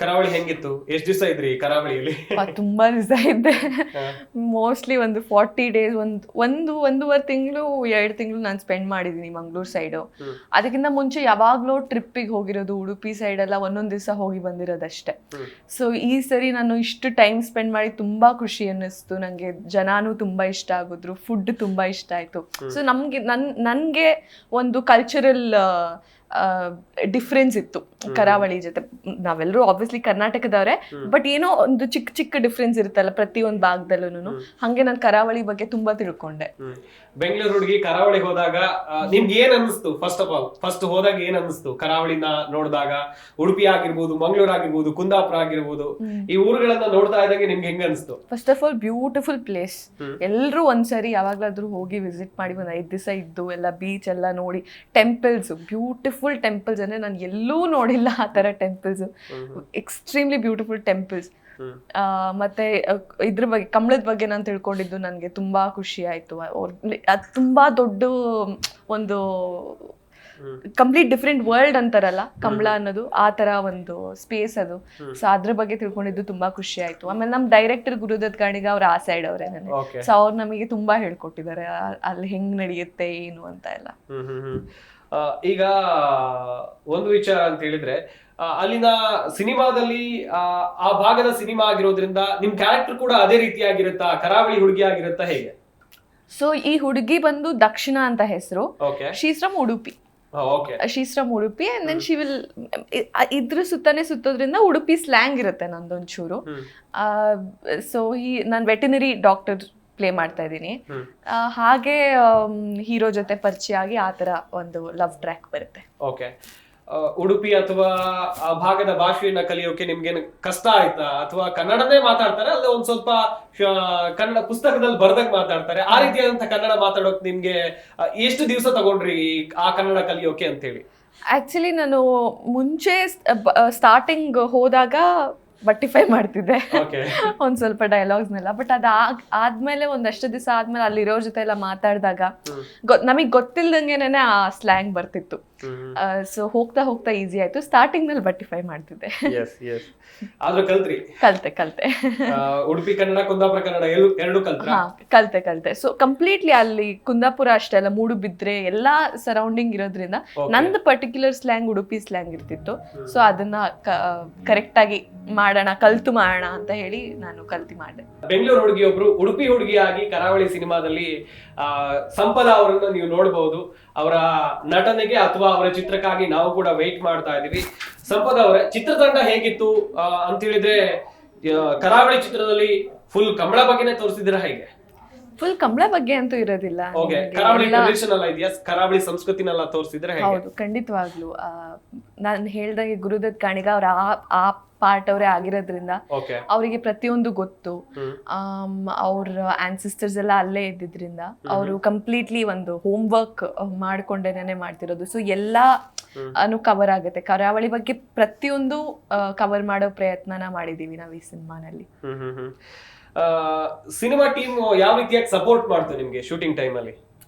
ಕರಾವಳಿ ಹೆಂಗಿತ್ತು? ಎಷ್ಟು ದಿವಸ ಇದ್ರಿ ಕರಾವಳಿಯಲ್ಲಿ? ತುಂಬಾ ದಿವಸ ಇದ್ದೆ. ಮೋಸ್ಟ್ಲಿ ಒಂದು ಫಾರ್ಟಿ ಡೇಸ್ ಒಂದು ಒಂದು ಒಂದೂವರೆ ತಿಂಗಳು ಎರಡು ತಿಂಗಳು ನಾನು ಸ್ಪೆಂಡ್ ಮಾಡಿದ್ದೀನಿ ಮಂಗ್ಳೂರ್ ಸೈಡು. ಅದಕ್ಕಿಂತ ಮುಂಚೆ ಯಾವಾಗಲೂ ಟ್ರಿಪ್ಪಿಗೆ ಹೋಗಿರೋದು ಉಡುಪಿ ಸೈಡ್ ಎಲ್ಲ ಒಂದೊಂದು ದಿವಸ ಹೋಗಿ ಬಂದಿರೋದಷ್ಟೇ. ಸೊ ಈ ಸರಿ ನಾನು ಇಷ್ಟು ಟೈಮ್ ಸ್ಪೆಂಡ್ ಮಾಡಿ ತುಂಬಾ ಖುಷಿ ಅನ್ನಿಸ್ತು ನನಗೆ ಜನಾನು ತುಂಬಾ ಇಷ್ಟ ಆಗಿದ್ರು ಫುಡ್ ತುಂಬಾ ಇಷ್ಟ ಆಯ್ತು. ಸೊ ನಮ್ಗೆ ನನ್ ನನಗೆ ಒಂದು ಕಲ್ಚರಲ್ ಡಿಫ್ರೆನ್ಸ್ ಇತ್ತು ಕರಾವಳಿ ಜೊತೆ. ನಾವೆಲ್ಲರೂ ಆಬ್ವಿಯಸ್ಲಿ ಕರ್ನಾಟಕದವರೇ ಬಟ್ ಏನೋ ಒಂದು ಚಿಕ್ಕ ಚಿಕ್ಕ ಡಿಫ್ರೆನ್ಸ್ ಇರುತ್ತಲ್ಲ ಪ್ರತಿಯೊಂದು ಭಾಗದಲ್ಲೂ ಹಂಗೆ ನಾನು ಕರಾವಳಿ ಬಗ್ಗೆ ತುಂಬಾ ತಿಳ್ಕೊಂಡೆ. ಬೆಂಗಳೂರು ಹುಡುಗಿ ಕರಾವಳಿ ಹೋದಾಗ ನಿಮ್ಗೆ ಏನ್ ಅನಿಸ್ತು ಫಸ್ಟ್ ಆಫ್ ಆಲ್ ಫಸ್ಟ್ ಹೋದಾಗ ಏನ್ ಅನಿಸ್ತು ಕರಾವಳಿನ ನೋಡಿದಾಗ ಉಡುಪಿ ಆಗಿರ್ಬೋದು ಮಂಗಳೂರು ಆಗಿರ್ಬೋದು ಕುಂದಾಪುರ ಆಗಿರ್ಬೋದು ಈ ಊರುಗಳನ್ನ ನೋಡ್ತಾ ಇದ್ದಾಗ ನಿಮ್ಗೆ ಹೆಂಗ ಅನಿಸ್ತು first of all beautiful place. ಎಲ್ಲರೂ ಒಂದ್ಸರಿ ಯಾವಾಗ್ಲಾದ್ರೂ ಹೋಗಿ ವಿಸಿಟ್ ಮಾಡಿ ಒಂದ್ ಐದ್ ದಿವಸ ಇದ್ದು ಎಲ್ಲ ಬೀಚ್ ಎಲ್ಲ ನೋಡಿ ಟೆಂಪಲ್ಸ್ ಬ್ಯೂಟಿಫುಲ್ ಟೆಂಪಲ್ಸ್ ಅಂದರೆ ನಾನು ಎಲ್ಲೂ ನೋಡಿಲ್ಲ ಆ ಥರ ಟೆಂಪಲ್ಸ್ ಎಕ್ಸ್ಟ್ರೀಮ್ಲಿ ಬ್ಯೂಟಿಫುಲ್ ಟೆಂಪಲ್ಸ್. ಮತ್ತೆ ಇದ್ರ ಬಗ್ಗೆ ಕಮಲದ ಬಗ್ಗೆ ನಾನು ತಿಳ್ಕೊಂಡಿದ್ದು ನನಗೆ ತುಂಬಾ ಖುಷಿ ಆಯಿತು. ಅದು ತುಂಬಾ ದೊಡ್ಡ ಒಂದು. ಕಂಪ್ಲೀಟ್ ಡಿಫ್ರೆಂಟ್ ವರ್ಲ್ಡ್ ಅಂತಾರಲ್ಲ ಕಮಲ ಅನ್ನೋದು ಆ ತರ ಒಂದು ಸ್ಪೇಸ್ ಅದು. ಸೊ ಅದ್ರ ಬಗ್ಗೆ ತಿಳ್ಕೊಂಡಿದ್ದು ತುಂಬಾ ಖುಷಿ ಆಯ್ತು. ಆಮೇಲೆ ನಮ್ ಡೈರೆಕ್ಟರ್ ಗುರುದತ್ ಗಾಣಿಗ ಅವ್ರ ಆ ಸೈಡ್ ಅವರೇ ನನಗೆ. ಸೊ ಅವ್ರು ನಮಗೆ ತುಂಬಾ ಹೇಳ್ಕೊಟ್ಟಿದ್ದಾರೆ ಅಲ್ಲಿ ಹೆಂಗ್ ನಡೆಯುತ್ತೆ ಏನು ಅಂತ ಎಲ್ಲ. ಈಗ ಒಂದು ವಿಚಾರ ಅಂತ ಹೇಳಿದ್ರೆ ಅಲ್ಲಿನ ಸಿನಿಮಾದಲ್ಲಿ ಆ, ಭಾಗದ ಸಿನಿಮಾ ಆಗಿರೋದ್ರಿಂದ ನಿಮ್ ಕ್ಯಾರೆಕ್ಟರ್ ಕೂಡ ಅದೇ ರೀತಿಯಾಗಿರುತ್ತಾ? ಕರಾವಳಿ ಹುಡುಗಿ ಆಗಿರುತ್ತಾ ಹೇಗೆ? ಸೊ ಈ ಹುಡುಗಿ ಬಂದು ದಕ್ಷಿಣ ಅಂತ ಹೆಸರು. From Udupi. From Udupi and then she will ಇದ್ರ ಸುತ್ತಾನೆ ಸುತ್ತೋದ್ರಿಂದ ಉಡುಪಿ ಸ್ಲ್ಯಾಂಗ್ ಇರುತ್ತೆ ನಂದೊಂಚೂರು. ಸೊ ಈ ನಾನು ವೆಟಿನರಿ ಡಾಕ್ಟರ್ ಪ್ಲೇ ಮಾಡ್ತಾ ಇದ್ದೀನಿ. ಹಾಗೆ ಹೀರೋ ಜೊತೆ ಪರಿಚಯ ಆಗಿ ಆ ತರ ಒಂದು ಲವ್ ಟ್ರ್ಯಾಕ್ ಬರುತ್ತೆ. ಓಕೆ ಉಡುಪಿ ಅಥವಾ ಆ ಭಾಗದ ಭಾಷೆಯನ್ನ ಕಲಿಯೋಕೆ ನಿಮ್ಗೇನು ಕಷ್ಟ ಆಯ್ತಾ? ಅಥವಾ ಕನ್ನಡನೇ ಮಾತಾಡ್ತಾರೆ ಅಲ್ಲ ಒಂದ್ ಸ್ವಲ್ಪ ಕನ್ನಡ ಪುಸ್ತಕದಲ್ಲಿ ಬರ್ದಾಗ ಮಾತಾಡ್ತಾರೆ? ಆ ರೀತಿಯಾದಂತ ಕನ್ನಡ ಮಾತಾಡೋಕ್ ನಿಮ್ಗೆ ಎಷ್ಟು ದಿವಸ ತಗೊಂಡ್ರಿ ಆ ಕನ್ನಡ ಕಲಿಯೋಕೆ ಅಂತ ಹೇಳಿ ಆಕ್ಚುಲಿ ನಾನು ಮುಂಚೆ ಸ್ಟಾರ್ಟಿಂಗ್ ಹೋದಾಗ ಬಟ್ಟಿಫೈ ಮಾಡ್ತಿದ್ದೆ. ಒಂದ್ ಸ್ವಲ್ಪ ಡೈಲಾಗ್ಸ್ನೆಲ್ಲ ಬಟ್ ಅದು ಆದ್ಮೇಲೆ ಒಂದಷ್ಟು ದಿವಸ ಆದ್ಮೇಲೆ ಅಲ್ಲಿರೋ ಜೊತೆ ಎಲ್ಲ ಮಾತಾಡಿದಾಗ ನಮಗ್ ಗೊತ್ತಿಲ್ದಂಗೆನೆ ಆ ಸ್ಲ್ಯಾಂಗ್ ಬರ್ತಿತ್ತು. ಸೊ ಹೋಗ್ತಾ ಹೋಗ್ತಾ ಈಸಿ ಆಯ್ತು. ಸ್ಟಾರ್ಟಿಂಗ್ನಲ್ಲಿ ಬಟ್ಟಿಫೈ ಮಾಡ್ತಿದ್ದೆ. ಆದ್ರೂ ಕಲ್ತ್ರಿ. ಕಲ್ತೆ ಕಲ್ತೆ. ಉಡುಪಿ ಕನ್ನಡ ಕುಂದಾಪುರ ಕನ್ನಡ ಎರಡು ಕಲ್ತೆ ಕಲ್ತೆ. ಸೊ ಕಂಪ್ಲೀಟ್ಲಿ ಅಲ್ಲಿ ಕುಂದಾಪುರ ಅಷ್ಟೇ ಅಲ್ಲ ಮೂಡುಬಿದ್ರೆ ಎಲ್ಲಾ ಸರೌಂಡಿಂಗ್ ಇರೋದ್ರಿಂದ. ನಂದು ಪರ್ಟಿಕ್ಯುಲರ್ ಸ್ಲ್ಯಾಂಗ್ ಉಡುಪಿ ಸ್ಲ್ಯಾಂಗ್ ಇರ್ತಿತ್ತು. ಸೊ ಅದನ್ನ ಕರೆಕ್ಟ್ ಆಗಿ ಮಾಡೋಣ ಕಲ್ತು ಮಾಡೋಣ ಅಂತ ಹೇಳಿ ನಾನು ಕಲ್ತಿ ಮಾಡಿದೆ. ಬೆಂಗಳೂರು ಹುಡುಗಿ ಒಬ್ರು ಉಡುಪಿ ಹುಡುಗಿಯಾಗಿ ಕರಾವಳಿ ಸಿನಿಮಾದಲ್ಲಿ ಆ ಸಂಪದ ಅವರನ್ನು ನೀವು ನೋಡಬಹುದು ಅವರ ನಟನೆಗೆ ಅಥವಾ ಅವರ ಚಿತ್ರಕ್ಕಾಗಿ ನಾವು ಕೂಡ ವೆಯ್ಟ್ ಮಾಡ್ತಾ ಇದೀವಿ ಸಂಪದ ಅವರ ಚಿತ್ರತಂಡ ಹೇಗಿತ್ತು ಅಂತ ಹೇಳಿದ್ರೆ ಕರಾವಳಿ ಚಿತ್ರದಲ್ಲಿ ಫುಲ್ ಕಮಲ ಬಗ್ಗೆನೇ ತೋರಿಸಿದಿರ ಹೇಗೆ? ಫುಲ್ ಕಂಬಳ ಬಗ್ಗೆ ಅಂತೂ ಇರೋದಿಲ್ಲ. ಕರಾವಳಿ ಸಂಸ್ಕೃತಿನೆಲ್ಲ ತೋರಿಸಿದ್ರೆ ಹೌದು ಖಂಡಿತವಾಗ್ಲು. ನಾನು ಹೇಳ್ದಂಗೆ ಗುರುದತ್ ಕಾಣಿಗ ಅವ್ರ ಆ ಪಾರ್ಟ್ ಅವರೇ ಆಗಿರೋದ್ರಿಂದ ಅವರಿಗೆ ಪ್ರತಿಯೊಂದು ಗೊತ್ತು. ಅವ್ರ ಆನ್ಸಿಸ್ಟರ್ಸ್ ಎಲ್ಲ ಅಲ್ಲೇ ಇದ್ದಿದ್ರಿಂದ ಅವರು ಕಂಪ್ಲೀಟ್ಲಿ ಒಂದು ಹೋಮ್ ವರ್ಕ್ ಮಾಡ್ಕೊಂಡೇನೆ ಮಾಡ್ತಿರೋದು. ಸೊ ಎಲ್ಲ ಅನು ಕವರ್ ಆಗುತ್ತೆ. ಕರಾವಳಿ ಬಗ್ಗೆ ಪ್ರತಿಯೊಂದು ಕವರ್ ಮಾಡೋ ಪ್ರಯತ್ನನ ಮಾಡಿದೀವಿ ನಾವು ಈ ಸಿನಿಮಾನಲ್ಲಿ. ಸಿನಿಮಾ ಟೀಮ್ ಯಾವ ರೀತಿಯಾಗಿ ಸಪೋರ್ಟ್ ಮಾಡ್ತು ನಿಮಗೆ ಶೂಟಿಂಗ್ ಟೈಮ್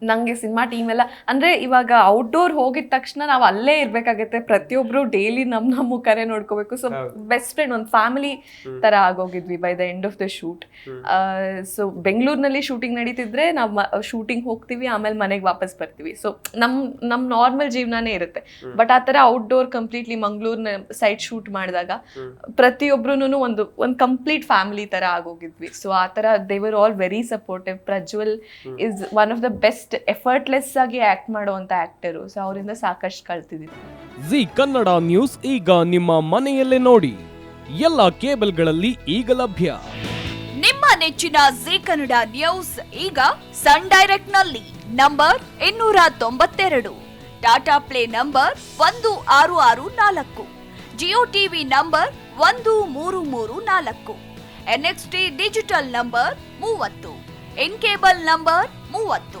ಅಲ್ಲಿ ನಂಗೆ ಸಿನಿಮಾ ಟೀಮ್ ಎಲ್ಲ ಅಂದ್ರೆ ಇವಾಗ ಔಟ್ಡೋರ್ ಹೋಗಿದ ತಕ್ಷಣ ನಾವು ಅಲ್ಲೇ ಇರ್ಬೇಕಾಗತ್ತೆ. ಪ್ರತಿಯೊಬ್ರು ಡೈಲಿ ನಮ್ ನಮ್ಮ ಕರೆ ನೋಡ್ಕೋಬೇಕು. ಸೊ ಬೆಸ್ಟ್ ಫ್ರೆಂಡ್ ಒಂದು ಫ್ಯಾಮಿಲಿ ತರ ಆಗೋಗಿದ್ವಿ by the end of the shoot so ಬೆಂಗಳೂರಿನಲ್ಲಿ ಶೂಟಿಂಗ್ ನಡೀತಿದ್ರೆ ನಾವು ಶೂಟಿಂಗ್ ಹೋಗ್ತೀವಿ ಆಮೇಲೆ ಮನೆಗೆ ವಾಪಸ್ ಬರ್ತೀವಿ. ಸೊ ನಮ್ ನಮ್ ನಾರ್ಮಲ್ ಜೀವನನೇ ಇರುತ್ತೆ. ಬಟ್ ಆ ಥರ ಔಟ್ಡೋರ್ ಕಂಪ್ಲೀಟ್ಲಿ ಮಂಗಳೂರಿನ ಸೈಡ್ ಶೂಟ್ ಮಾಡಿದಾಗ ಪ್ರತಿಯೊಬ್ರು ಒಂದು ಒಂದು ಕಂಪ್ಲೀಟ್ ಫ್ಯಾಮಿಲಿ ತರ ಆಗೋಗಿದ್ವಿ. ಸೊ ಆ ಥರ they were all very supportive Prajwal is one of the best effortless ಆಗಿ ಆಕ್ಟ್ ಮಾಡುವಂತ ಆಕ್ಟರು ಸೊ ಅವರಿಂದ ಸಾಕಷ್ಟು ಕಲ್ತಿದ್ದೀನಿ ಜಿ ಕನ್ನಡ ನ್ಯೂಸ್ ಈಗ ನಿಮ್ಮ ಮನೆಯಲ್ಲೇ ನೋಡಿ. ಎಲ್ಲ ಕೇಬಲ್ಗಳಲ್ಲಿ ಈಗ ಲಭ್ಯ. ನಿಮ್ಮ ನೆಚ್ಚಿನ ಜಿ ಕನ್ನಡ ನ್ಯೂಸ್ ಈಗ ಸನ್ ಡೈರೆಕ್ಟ್ನಲ್ಲಿ ನಂಬರ್ ಇನ್ನೂರ ತೊಂಬತ್ತೆರಡು ಟಾಟಾ ಪ್ಲೇ ನಂಬರ್ ಒಂದು ಆರು ಆರು ನಾಲ್ಕು. ಜಿಯೋ ಟಿವಿ ನಂಬರ್ ಒಂದು ಮೂರು ಮೂರು ನಾಲ್ಕು. ಎನ್ಎಕ್ಸ್ಟಿ ಡಿಜಿಟಲ್ ನಂಬರ್ ಮೂವತ್ತು. ಇನ್ ಕೇಬಲ್ ನಂಬರ್ ಮೂವತ್ತು.